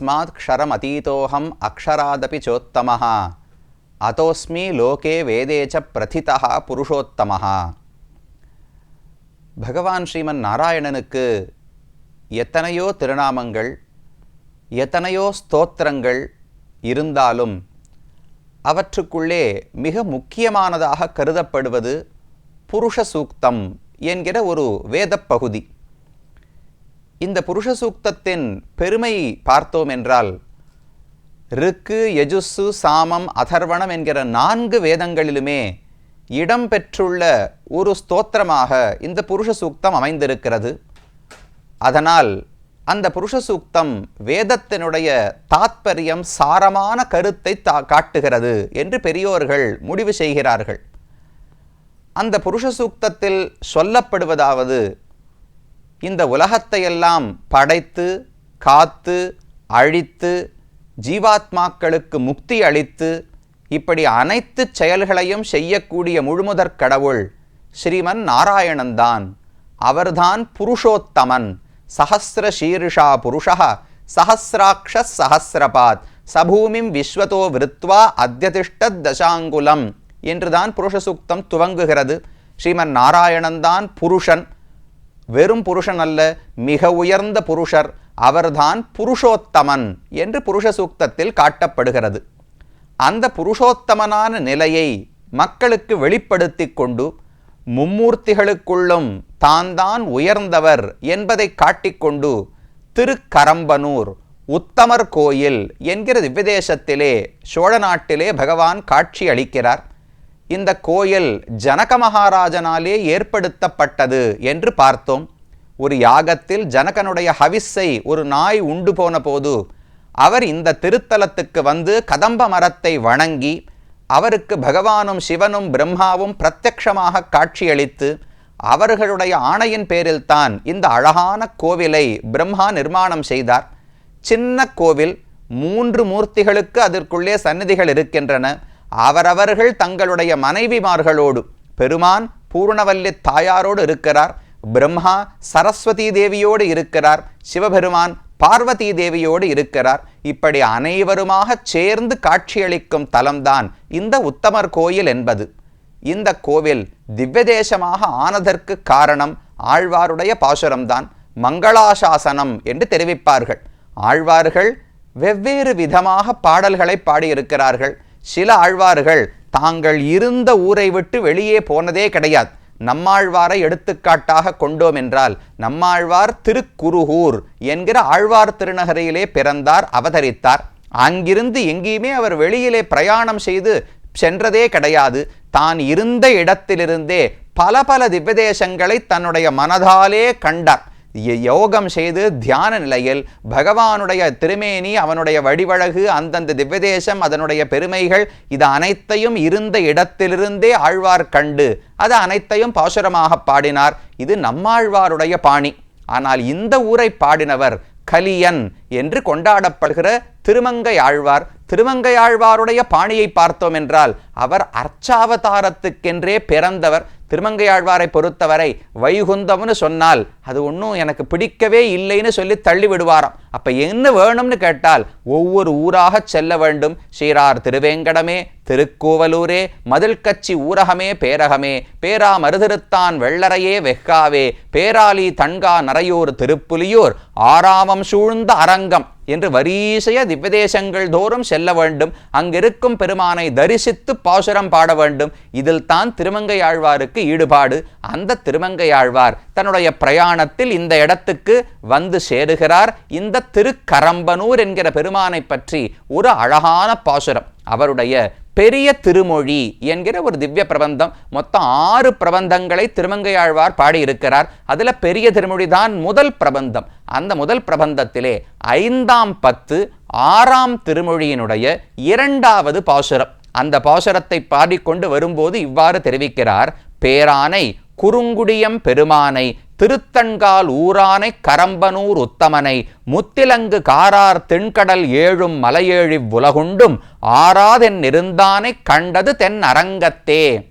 யஸ்மாத் க்ஷரம் அதீதோஹம் அக்ஷராதபி சோத்தமஹா அதோஸ்மி லோகே வேதேச்ச பிரதிதா புருஷோத்தமஹா பகவான் ஸ்ரீமன் நாராயணனுக்கு எத்தனையோ திருநாமங்கள் எத்தனையோ ஸ்தோத்திரங்கள் இருந்தாலும் அவற்றுக்குள்ளே மிக முக்கியமானதாக கருதப்படுவது புருஷ சூக்தம் என்கிற ஒரு வேதப் பகுதி இந்த புருஷ சூக்தத்தின் பெருமை பார்த்தோம் என்றால் ருக்கு யஜுஸ்ஸு சாமம் அதர்வணம் என்கிற நான்கு வேதங்களிலுமே இடம்பெற்றுள்ள ஒரு ஸ்தோத்திரமாக இந்த புருஷ சூக்தம் அமைந்திருக்கிறது. அதனால் அந்த புருஷ சூக்தம் வேதத்தினுடைய தாத்பரியம் சாரமான கருத்தை தா காட்டுகிறது என்று பெரியோர்கள் முடிவு செய்கிறார்கள். அந்த புருஷ சூக்தத்தில் சொல்லப்படுவதாவது இந்த உலகத்தையெல்லாம் படைத்து காத்து அழித்து ஜீவாத்மாக்களுக்கு முக்தி அளித்து இப்படி அனைத்து செயல்களையும் செய்யக்கூடிய முழுமுதற் கடவுள் ஸ்ரீமன் நாராயணன்தான். அவர்தான் புருஷோத்தமன். சஹசிர சீருஷா புருஷா சஹசிராட்ச சஹசிரபாத். சபூமிம் விஸ்வதோ விருத்வா அத்தியதிஷ்ட தசாங்குலம். என்றுதான் புருஷசூக்தம் துவங்குகிறது. ஸ்ரீமன் நாராயணன்தான் புருஷன். வெறும் புருஷன் அல்ல மிக உயர்ந்த புருஷர். அவர்தான் புருஷோத்தமன் என்று புருஷ சூக்தத்தில் காட்டப்படுகிறது. அந்த புருஷோத்தமனான நிலையை மக்களுக்கு வெளிப்படுத்தி கொண்டு மும்மூர்த்திகளுக்குள்ளும் தான் தான் உயர்ந்தவர் என்பதை காட்டிக்கொண்டு திருக்கரம்பனூர் உத்தமர் கோயில் என்கிற திவ்விதேசத்திலே சோழ நாட்டிலே பகவான் காட்சி அளிக்கிறார். இந்த கோயில் ஜனக மகாராஜனாலே ஏற்படுத்தப்பட்டது என்று பார்த்தோம். ஒரு யாகத்தில் ஜனகனுடைய ஹவிஸை ஒரு நாய் உண்டு போன போது அவர் இந்த திருத்தலத்துக்கு வந்து கதம்ப மரத்தை வணங்கி அவருக்கு பகவானும் சிவனும் பிரம்மாவும் பிரத்யக்ஷமாக காட்சியளித்து அவர்களுடைய ஆணையின் பேரில்தான் இந்த அழகான கோவிலை பிரம்மா நிர்மாணம் செய்தார். சின்ன கோவில் மூன்று மூர்த்திகளுக்கு அதற்குள்ளே சந்நிதிகள் இருக்கின்றன. அவரவர்கள் தங்களுடைய மனைவிமார்களோடு பெருமான் பூர்ணவல்லி தாயாரோடு இருக்கிறார். பிரம்மா சரஸ்வதி தேவியோடு இருக்கிறார். சிவபெருமான் பார்வதி தேவியோடு இருக்கிறார். இப்படி அனைவருமாக சேர்ந்து காட்சியளிக்கும் தலம்தான் இந்த உத்தமர் கோயில் என்பது. இந்த கோவில் திவ்யதேசமாக ஆனதற்கு காரணம் ஆழ்வாருடைய பாசுரம்தான். மங்களாசாசனம் என்று தெரிவிப்பார்கள். ஆழ்வார்கள் வெவ்வேறு விதமாக பாடல்களை பாடியிருக்கிறார்கள். சில ஆழ்வார்கள் தாங்கள் இருந்த ஊரை விட்டு வெளியே போனதே கிடையாது. நம்மாழ்வாரை எடுத்துக்காட்டாக கொண்டோம் என்றால் நம்மாழ்வார் திருக்குருகூர் என்கிற ஆழ்வார் திருநகரையிலே பிறந்தார் அவதரித்தார். அங்கிருந்து எங்கேயுமே அவர் வெளியிலே பிரயாணம் செய்து சென்றதே கிடையாது. தான் இருந்த இடத்திலிருந்தே பல பல திவ்யதேசங்களை தன்னுடைய மனதாலே கண்டார். யோகம் செய்து தியான நிலையில் பகவானுடைய திருமேனி அவனுடைய வடிவழகு அந்தந்த திவ்யதேசம் அதனுடைய பெருமைகள் இது அனைத்தையும் இருந்த இடத்திலிருந்தே ஆழ்வார் கண்டு அது அனைத்தையும் பாசுரமாக பாடினார். இது நம்மாழ்வாருடைய பாணி. ஆனால் இந்த ஊரை பாடினவர் கலியன் என்று கொண்டாடப்படுகிற திருமங்கை ஆழ்வார். திருமங்கை ஆழ்வாருடைய பாணியை பார்த்தோம் என்றால் அவர் அர்ச்சாவதாரத்துக்கென்றே பிறந்தவர். திருமங்கையாழ்வாரை பொறுத்தவரை வைகுந்தம்னு சொன்னால் அது ஒன்றும் எனக்கு பிடிக்கவே இல்லைன்னு சொல்லி தள்ளி விடுவாராம் அப்போ என்ன வேணும்னு கேட்டால் ஒவ்வொரு ஊராக செல்ல வேண்டும். ஸ்ரீரார் திருவேங்கடமே திருக்கோவலூரே மதில் கட்சி ஊரகமே பேரகமே. பேரா மருதிருத்தான் வெள்ளரையே வெக்காவே. பேராலி தன்கா நரையூர் திருப்புலியூர் ஆறாமம் சூழ்ந்த அரங்கம். என்று வரிசைய திவ்யதேசங்கள் தோறும் செல்ல வேண்டும். அங்கிருக்கும் பெருமானை தரிசித்து பாசுரம் பாட வேண்டும். இதில் தான் திருமங்கையாழ்வாருக்கு ஈடுபாடு. அந்த திருமங்கையாழ்வார் தன்னுடைய பிரயாணத்தில் இந்த இடத்துக்கு வந்து சேருகிறார். இந்த திருக்கரம்பனூர் என்கிற பெருமானை பற்றி ஒரு அழகான பாசுரம். அவருடைய பெரிய திருமொழி என்கிற ஒரு திவ்ய பிரபந்தம். மொத்தம் ஆறு பிரபந்தங்களை திருமங்கையாழ்வார் பாடியிருக்கிறார். அதில் பெரிய திருமொழி தான் முதல் பிரபந்தம். அந்த முதல் பிரபந்தத்திலே ஐந்தாம் பத்து ஆறாம் திருமொழியினுடைய இரண்டாவது பாசுரம். அந்த பாசுரத்தை பாடிக்கொண்டு வரும்போது இவ்வாறு தெரிவிக்கிறார். பேரானை குறுங்குடியம் பெருமானை திருத்தன்கால் ஊரானை கரம்பனூர் உத்தமனை முத்திலங்கு காரார் தென்கடல் ஏழும் மலையேழி உலகுண்டும் ஆறாதென் இருந்தானை கண்டது தென் அரங்கத்தே.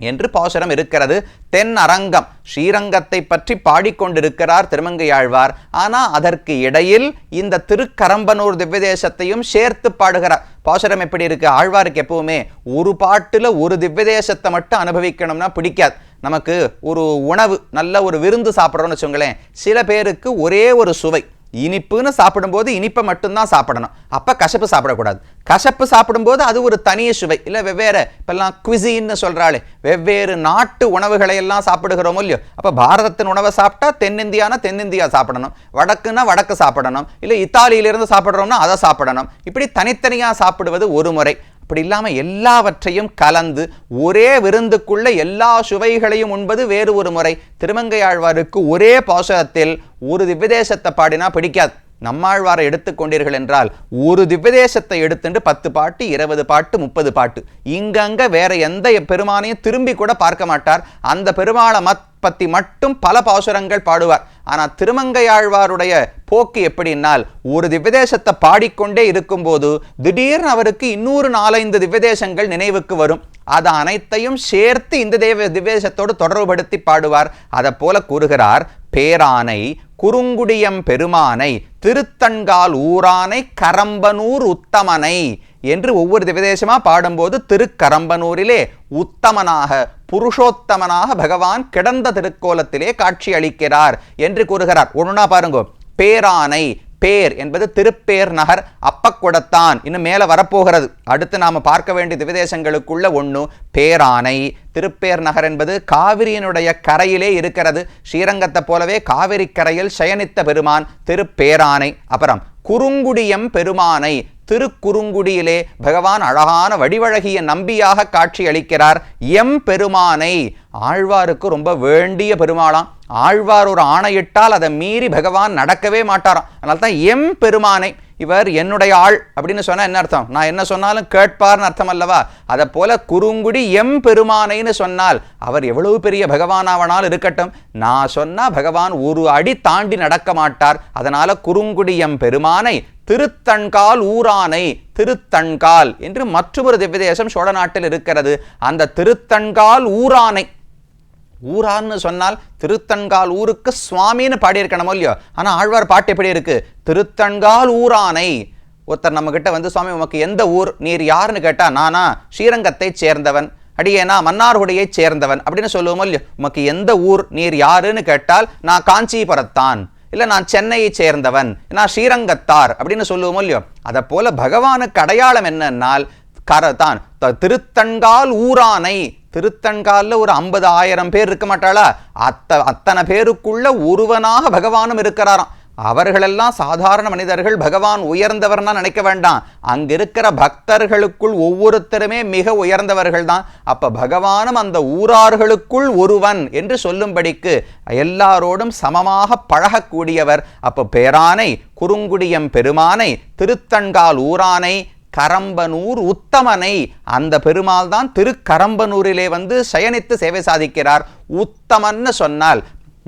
என்று பாசுரம் இருக்கிறது. தென் அரங்கம். ஸ்ரீரங்கத்தை பற்றி பாடிக்கொண்டிருக்கிறார் திருமங்கையாழ்வார். ஆனா அதற்கு இடையில் இந்த திருக்கரம்பனூர் திவ்யதேசத்தையும் சேர்த்து பாடுகிறார். பாசுரம் எப்படி இருக்கு? ஆழ்வாருக்கு எப்பவுமே ஒரு பாட்டுல ஒரு திவ்யதேசத்தை மட்டும் அனுபவிக்கணும்னா பிடிக்காது. நமக்கு ஒரு உணவு நல்ல ஒரு விருந்து சாப்பிட்றோன்னு வச்சுங்களேன் சில பேருக்கு ஒரே ஒரு சுவை. இனிப்புன்னு சாப்பிடும்போது இனிப்பை மட்டும்தான் சாப்பிடணும். அப்போ கசப்பு சாப்பிடக்கூடாது. கசப்பு சாப்பிடும்போது அது ஒரு தனிய சுவை. இல்லை வெவ்வேறு இப்போல்லாம் குவிசின்னு சொல்கிறாளே வெவ்வேறு நாட்டு உணவுகளை எல்லாம் சாப்பிடுகிறோமோ இல்லையோ அப்போ பாரதத்தின் உணவை சாப்பிட்டா தென்னிந்தியானா தென்னிந்தியா சாப்பிடணும். வடக்குன்னா வடக்கு சாப்பிடணும். இல்லை இத்தாலியிலிருந்து சாப்பிட்றோம்னா அதை சாப்பிடணும். இப்படி தனித்தனியாக சாப்பிடுவது ஒரு முறை. அப்படி இல்லாமல் எல்லாவற்றையும் கலந்து ஒரே விருந்துக்குள்ள எல்லா சுவைகளையும் உண்பது வேறு ஒரு முறை. திருமங்கையாழ்வாருக்கு ஒரே பாசகத்தில் ஒரு திவ்யதேசத்தை பாடினா பிடிக்காது. நம்மாழ்வாரை எடுத்துக்கொண்டீர்கள் என்றால் ஒரு திவ்யதேசத்தை எடுத்துட்டு பத்து பாட்டு இருபது பாட்டு முப்பது பாட்டு. இங்கங்க வேற எந்த பெருமானையும் திரும்பி கூட பார்க்க மாட்டார். அந்த பெருமாளை மத் பத்தி மட்டும் பல பாசுரங்கள் பாடுவார். ஆனால் திருமங்கையாழ்வாருடைய போக்கு எப்படின்னால் ஒரு திவ்யதேசத்தை பாடிக்கொண்டே இருக்கும்போது திடீர்னு அவருக்கு இன்னொரு நாலைந்து திவ்யதேசங்கள் நினைவுக்கு வரும். அதை அனைத்தையும் சேர்த்து இந்த தேவ திவ்யதேசத்தோடு தொடர்புபடுத்தி பாடுவார். அதை போல கூறுகிறார் பேரானை குறுங்குடியம் பெருமானை திருத்தன்கால் ஊரானை கரம்பனூர் உத்தமனை என்று ஒவ்வொரு விதேசமாக பாடும்போது திருக்கரம்பனூரிலே உத்தமனாக புருஷோத்தமனாக பகவான் கிடந்த திருக்கோலத்திலே காட்சி அளிக்கிறார் என்று கூறுகிறார். ஒன்றுனா பாருங்க. பேரானை பேர் என்பது திருப்பேர் நகர் அப்பக்குடத்தான். இன்னும் மேலே வரப்போகிறது. அடுத்து நாம் பார்க்க வேண்டிய திவதேசங்களுக்குள்ள ஒன்று பேரானை திருப்பேர் நகர் என்பது காவிரியினுடைய கரையிலே இருக்கிறது. ஸ்ரீரங்கத்தை போலவே காவிரி கரையில் சயனித்த பெருமான் திருப்பேரானை அப்புறம் குறுங்குடியம் பெருமானை. திருக்குறுங்குடியிலே பகவான் அழகான வடிவழகிய நம்பியாக காட்சியளிக்கிறார். எம் பெருமானை. ஆழ்வாருக்கு ரொம்ப வேண்டிய பெருமாளாம். ஆழ்வார் ஒரு ஆணையிட்டால் அதை மீறி பகவான் நடக்கவே மாட்டாராம். அதனால தான் எம் பெருமானை இவர் என்னுடைய ஆள் அப்படின்னு சொன்னால் என்ன அர்த்தம்? நான் என்ன சொன்னாலும் கேட்பார்னு அர்த்தம் அல்லவா அதை போல குறுங்குடி எம் பெருமானைன்னு சொன்னால் அவர் எவ்வளவு பெரிய பகவானாவனால் இருக்கட்டும். நான் சொன்னால் பகவான் ஒரு அடி தாண்டி நடக்க மாட்டார். அதனால குறுங்குடி எம் பெருமானை திருத்தன்கால் ஊரானை திருத்தன்கால் என்று மற்றொரு திவ்யதேசம் சோழ நாட்டில் இருக்கிறது. அந்த திருத்தன்கால் ஊரானை ஊரான்னு சொன்னால் திருத்தன்கால் ஊருக்கு சுவாமின்னு பாடியிருக்கணுமோ இல்லையோ? ஆனால் ஆழ்வார் பாட்டு எப்படி இருக்குது திருத்தன்கால் ஊரானை. ஒருத்தர் நம்மக்கிட்ட வந்து சுவாமி உமக்கு எந்த ஊர்? நீர் யாருன்னு கேட்டால் நானா ஸ்ரீரங்கத்தை சேர்ந்தவன். அடியேனா மன்னார்குடியை சேர்ந்தவன். அப்படின்னு சொல்லுவோமோ இல்லையோ? உமக்கு எந்த ஊர்? நீர் யாருன்னு கேட்டால் நான் காஞ்சிபுரத்தான். இல்லை நான் சென்னையை சேர்ந்தவன். நான் ஸ்ரீரங்கத்தார். அப்படின்னு சொல்லுவோமோ இல்லையோ? அதை போல பகவானுக்கு அடையாளம் என்னன்னால் கரதான் திருத்தன்கால் ஊரானை திருத்தன்காலில் ஒரு ஐம்பது ஆயிரம் பேர் இருக்க மாட்டாளா? அத்த அத்தனை பேருக்குள்ள ஒருவனாக பகவானும் இருக்கிறாராம். அவர்களெல்லாம் சாதாரண மனிதர்கள் பகவான் உயர்ந்தவர்னா நினைக்க வேண்டாம். அங்க இருக்கிற பக்தர்களுக்குள் ஒவ்வொருத்தருமே மிக உயர்ந்தவர்கள் தான். அப்ப பகவானும் அந்த ஊரார்களுக்குள் ஒருவன் என்று சொல்லும்படிக்கு எல்லாரோடும் சமமாக பழகக்கூடியவர். அப்ப பேரானை குறுங்குடியம் பெருமானை திருத்தன்கால் ஊரானை கரம்பனூர் உத்தமனை. அந்த பெருமாள் தான் திருக்கரம்பனூரிலே வந்து சயனித்து சேவை சாதிக்கிறார். உத்தமன்னு சொன்னால்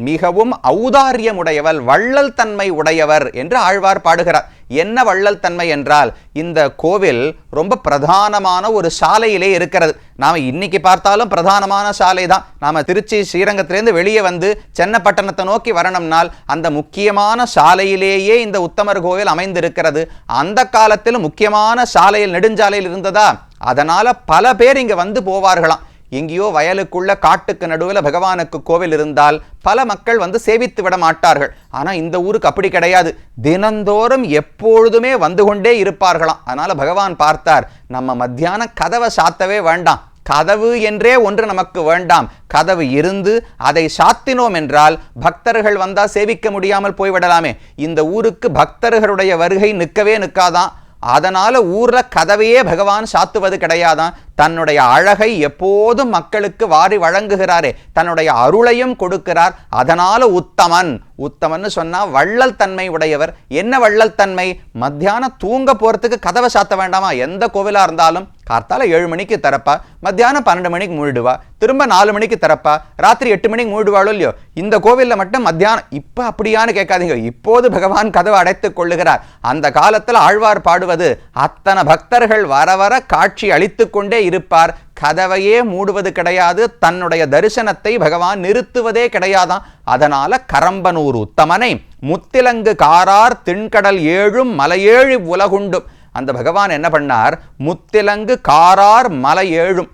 மிகவும் ஔதாரியமுடையவள் வள்ளல் தன்மை உடையவர் என்று ஆழ்வார் பாடுகிறார். என்ன வள்ளல் தன்மை என்றால் இந்த கோவில் ரொம்ப பிரதானமான ஒரு சாலையிலே இருக்கிறது. நாம் இன்னைக்கு பார்த்தாலும் பிரதானமான சாலை தான். நாம் திருச்சி ஸ்ரீரங்கத்திலேருந்து வெளியே வந்து சென்னப்பட்டணத்தை நோக்கி வரணும்னால் அந்த முக்கியமான சாலையிலேயே இந்த உத்தமர் கோவில் அமைந்திருக்கிறது. அந்த காலத்தில் முக்கியமான சாலையில் நெடுஞ்சாலையில் இருந்ததா? அதனால் பல பேர் இங்கே வந்து போவார்களாம். எங்கேயோ வயலுக்குள்ள காட்டுக்கு நடுவில் பகவானுக்கு கோவில் இருந்தால் பல மக்கள் வந்து சேவித்து விட மாட்டார்கள். ஆனால் இந்த ஊருக்கு அப்படி கிடையாது. தினந்தோறும் எப்பொழுதுமே வந்து கொண்டே இருப்பார்களாம். அதனால் பகவான் பார்த்தார் நம்ம மத்தியான கதவை சாத்தவே வேண்டாம். கதவு என்றே ஒன்று நமக்கு வேண்டாம். கதவு இருந்து அதை சாத்தினோம் என்றால் பக்தர்கள் வந்தால் சேவிக்க முடியாமல் போய்விடலாமே. இந்த ஊருக்கு பக்தர்களுடைய வருகை நிற்கவே நிற்காதான் அதனால் ஊரில் கதவையே பகவான் சாத்துவது கிடையாதான் தன்னுடைய அழகை எப்போதும் மக்களுக்கு வாரி வழங்குகிறாரே. தன்னுடைய அருளையும் கொடுக்கிறார். அதனால உத்தமன். உத்தமன்னு சொன்னா வள்ளல் தன்மை உடையவர். என்ன வள்ளல் தன்மை? மத்தியானம் தூங்க போறதுக்கு கதவை சாத்த வேண்டாமா? எந்த கோவிலா இருந்தாலும். கார்த்தால ஏழு மணிக்கு திறப்பா. மத்தியானம் பன்னெண்டு மணிக்கு மூடிடுவா திரும்ப நாலு மணிக்கு திறப்பா. ராத்திரி எட்டு மணிக்கு மூடிடுவாளோ இல்லையோ? இந்த கோவில்ல மட்டும் மத்தியானம். இப்ப அப்படியான்னு கேட்காதீங்க. இப்போது பகவான் கதவை அடைத்துக் கொள்ளுகிறார். அந்த காலத்தில் ஆழ்வார் பாடுவது அத்தனை பக்தர்கள் வர வர காட்சி அளித்து கொண்டே இருப்பார். கதவையே மூடுவது கிடையாது. தன்னுடைய தரிசனத்தை பகவான் நிறுத்துவதே கிடையாதான் அதனால கரம்பனூர் உத்தமனை முத்திலங்கு காரார் திண்கடல் ஏழும் மலையேழு உலகுண்டும். அந்த பகவான் என்ன பண்ணார்? முத்திலங்கு காரார் மலை ஏழும்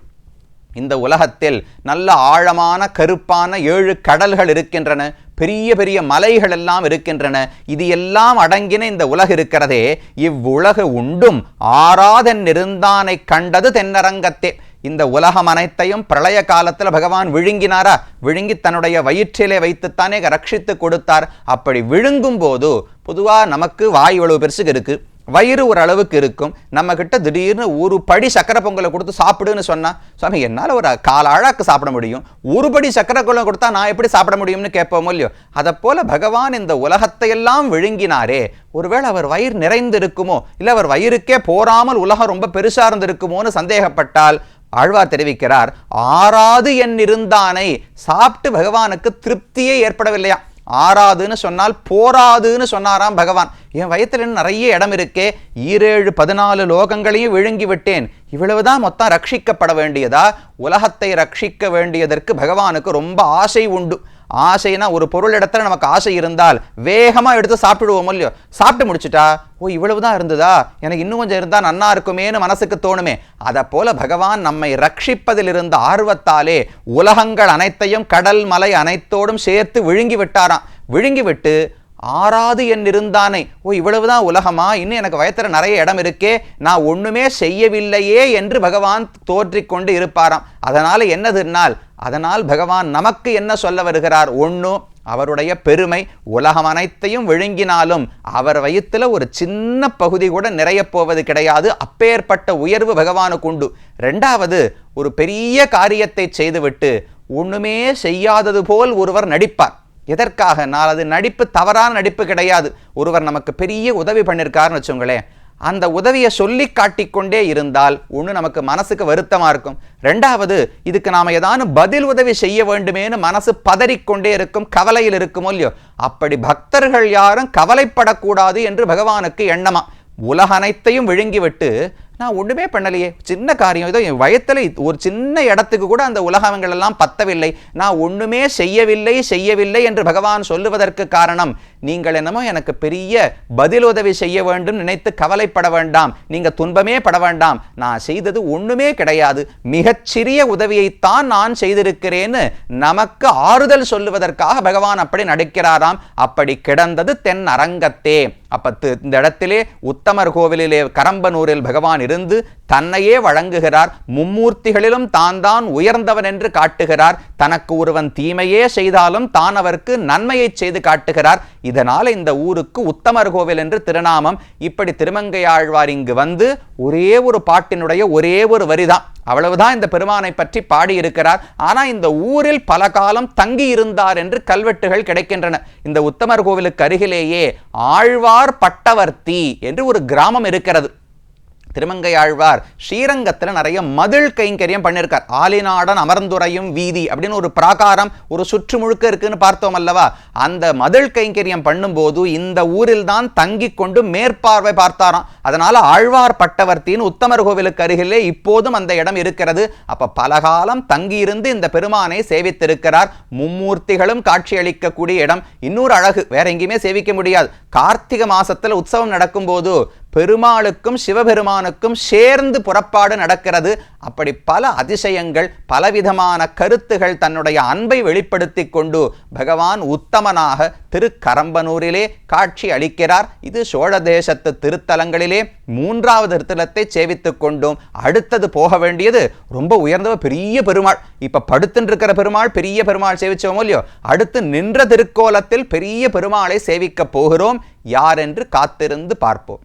இந்த உலகத்தில் நல்ல ஆழமான கருப்பான ஏழு கடல்கள் இருக்கின்றன. பெரிய பெரிய மலைகள் எல்லாம் இருக்கின்றன. இது எல்லாம் அடங்கின இந்த உலகு இருக்கிறதே. இவ்வுலகு உண்டும் ஆறாதன் நெருந்தானை கண்டது தென்னரங்கத்தே. இந்த உலகம் அனைத்தையும் பிரளய காலத்தில் பகவான் விழுங்கினாரா? விழுங்கி தன்னுடைய வயிற்றிலே வைத்துத்தானே ரட்சித்து கொடுத்தார். அப்படி விழுங்கும் போது பொதுவாக நமக்கு வாய் இவ்வளவு பெருசுக்கு இருக்கு. வயிறு ஒரு அளவுக்கு இருக்கும். நம்ம கிட்ட திடீர்னு ஒரு படி சக்கரை பொங்கலை கொடுத்து சாப்பிடுன்னு சொன்னா சுவாமி என்னால் ஒரு கால அழாக்கு சாப்பிட முடியும்? ஒரு படி சக்கரை பொங்கல் கொடுத்தா நான் எப்படி சாப்பிட முடியும்னு கேட்போமோ இல்லையோ? அதை போல பகவான் இந்த உலகத்தை எல்லாம் விழுங்கினாரே. ஒருவேளை அவர் வயிறு நிறைந்திருக்குமோ இல்லை அவர் வயிறுக்கே போராமல் உலகம் ரொம்ப பெருசாக இருந்திருக்குமோன்னு சந்தேகப்பட்டால் ஆழ்வார் தெரிவிக்கிறார் ஆறாது என் இருந்தானை சாப்பிட்டு பகவானுக்கு திருப்தியே ஏற்படவில்லையா ஆறாதுன்னு சொன்னால் போராதுன்னு சொன்னாராம் பகவான். என் வயத்தில் நிறைய இடம் இருக்கே. ஈரேழு பதினாலு லோகங்களையும் விழுங்கி விட்டேன் இவ்வளவுதான் மொத்தம் ரட்சிக்கப்பட வேண்டியதா? உலகத்தை ரட்சிக்க வேண்டியதற்கு பகவானுக்கு ரொம்ப ஆசை உண்டு. ஆசைனா ஒரு பொருள் இடத்துல நமக்கு ஆசை இருந்தால் வேகமாக எடுத்து சாப்பிடுவோம் இல்லையோ? சாப்பிட்டு முடிச்சுட்டா ஓ இவ்வளவு தான் இருந்ததா? எனக்கு இன்னும் கொஞ்சம் இருந்தால் நன்னா இருக்குமேனு மனசுக்கு தோணுமே. அதை போல பகவான் நம்மை ரட்சிப்பதில் இருந்த ஆர்வத்தாலே உலகங்கள் அனைத்தையும் கடல் மலை அனைத்தோடும் சேர்த்து விழுங்கி விட்டாராம். விழுங்கி விட்டு ஆறாது என் இருந்தானே ஓ இவ்வளவுதான் உலகமா? இன்னும் எனக்கு வயத்துல நிறைய இடம் இருக்கே. நான் ஒண்ணுமே செய்யவில்லையே என்று பகவான் தோற்றிக் கொண்டு இருப்பாராம். அதனால என்னதுன்னால் அதனால் பகவான் நமக்கு என்ன சொல்ல வருகிறார்? ஒன்று அவருடைய பெருமை உலகம் அனைத்தையும் விழுங்கினாலும் அவர் வயிற்றில் ஒரு சின்ன பகுதி கூட நிறையப் போவது கிடையாது. அப்பேற்பட்ட உயர்வு பகவானுக்கு உண்டு. ரெண்டாவது ஒரு பெரிய காரியத்தை செய்துவிட்டு ஒன்றுமே செய்யாதது போல் ஒருவர் நடிப்பார். எதற்காக? நான் அது நடிப்பு தவறான நடிப்பு கிடையாது. ஒருவர் நமக்கு பெரிய உதவி பண்ணியிருக்காருன்னு வச்சுங்களேன் அந்த உதவியை சொல்லி காட்டிக்கொண்டே இருந்தால் ஒன்று நமக்கு மனசுக்கு வருத்தமாக இருக்கும். ரெண்டாவது இதுக்கு நாம் ஏதானும் பதில் உதவி செய்ய வேண்டுமேனு மனசு பதறிக்கொண்டே இருக்கும் கவலையில் இருக்குமோ இல்லையோ? அப்படி பக்தர்கள் யாரும் கவலைப்படக்கூடாது என்று பகவானுக்கு எண்ணமா. உலக அனைத்தையும் விழுங்கிவிட்டு நான் ஒன்றுமே பண்ணலையே. சின்ன காரியம். ஏதோ என் வயத்தில் ஒரு சின்ன இடத்துக்கு கூட அந்த உலகங்கள் எல்லாம் பத்தவில்லை. நான் ஒன்றுமே செய்யவில்லை செய்யவில்லை என்று பகவான் சொல்லுவதற்கு காரணம் நீங்கள் என்னமோ எனக்கு பெரிய பதிலுதவி செய்ய வேண்டும் நினைத்து கவலைப்பட வேண்டாம். நீங்கள் துன்பமே பட வேண்டாம். நான் செய்தது ஒண்ணுமே கிடையாது. மிகச்சிறிய உதவியைத்தான் நான் செய்திருக்கிறேன்னு நமக்கு ஆறுதல் சொல்லுவதற்காக பகவான் அப்படி நடிக்கிறாராம். அப்படி கிடந்தது தென் அரங்கத்தே. அப்ப இந்த இடத்திலே உத்தமர் கோவிலிலே கரம்பனூரில் பகவான் இருந்து தன்னையே வழங்குகிறார். மும்மூர்த்திகளிலும் தான் தான் உயர்ந்தவன் என்று காட்டுகிறார். தனக்கு ஒருவன் தீமையே செய்தாலும் தான் அவருக்கு நன்மையை செய்து காட்டுகிறார். இதனால் இந்த ஊருக்கு உத்தமர் கோவில் என்று திருநாமம். இப்படி திருமங்கையாழ்வார் இங்கு வந்து ஒரே ஒரு பாட்டினுடைய ஒரே ஒரு வரிதான். அவ்வளவுதான் இந்த பெருமானை பற்றி பாடியிருக்கிறார். ஆனால் இந்த ஊரில் பல காலம் தங்கி இருந்தார் என்று கல்வெட்டுகள் கிடைக்கின்றன. இந்த உத்தமர் கோவிலுக்கு அருகிலேயே ஆழ்வார் பட்டவர்த்தி என்று ஒரு கிராமம் இருக்கிறது. திருமங்கை ஆழ்வார் ஸ்ரீரங்கத்தில் நிறைய மதில் கைங்கரியம் பண்ணியிருக்கார் ஆலிநாடன் அமர்ந்துரையும் வீதி அப்படின்னு ஒரு பிராகாரம் ஒரு சுற்று முழுக்க இருக்குன்னு பார்த்தோம் அல்லவா? அந்த மதில் கைங்கரியம் பண்ணும்போது இந்த ஊரில் தான் தங்கி கொண்டு மேற்பார்வை பார்த்தாராம். அதனால ஆழ்வார் பட்டவர்த்தின்னு உத்தமர் கோவிலுக்கு அருகிலே இப்போதும் அந்த இடம் இருக்கிறது. அப்ப பலகாலம் தங்கியிருந்து இந்த பெருமானை சேவித்திருக்கிறார். மும்மூர்த்திகளும் காட்சியளிக்கக்கூடிய இடம். இன்னொரு அழகு வேற எங்கேயுமே சேவிக்க முடியாது. கார்த்திகை மாசத்தில் உற்சவம் நடக்கும்போது பெருமாளுக்கும் சிவபெருமானுக்கும் சேர்ந்து புறப்பாடு நடக்கிறது. அப்படி பல அதிசயங்கள் பலவிதமான கருத்துகள் தன்னுடைய அன்பை வெளிப்படுத்தி கொண்டு பகவான் உத்தமனாக திருக்கரம்பனூரிலே காட்சி அளிக்கிறார். இது சோழ தேசத்து திருத்தலங்களிலே மூன்றாவது திருத்தலத்தை சேவித்து கொண்டும் அடுத்தது போக வேண்டியது ரொம்ப உயர்ந்தவ பெரிய பெருமாள். இப்ப படுத்துன்றிருக்கிற இருக்கிற பெருமாள் பெரிய பெருமாள் சேவிச்சோமோ இல்லையோ? அடுத்து நின்ற திருக்கோலத்தில் பெரிய பெருமாளை சேவிக்க போகிறோம். யார் என்று காத்திருந்து பார்ப்போம்.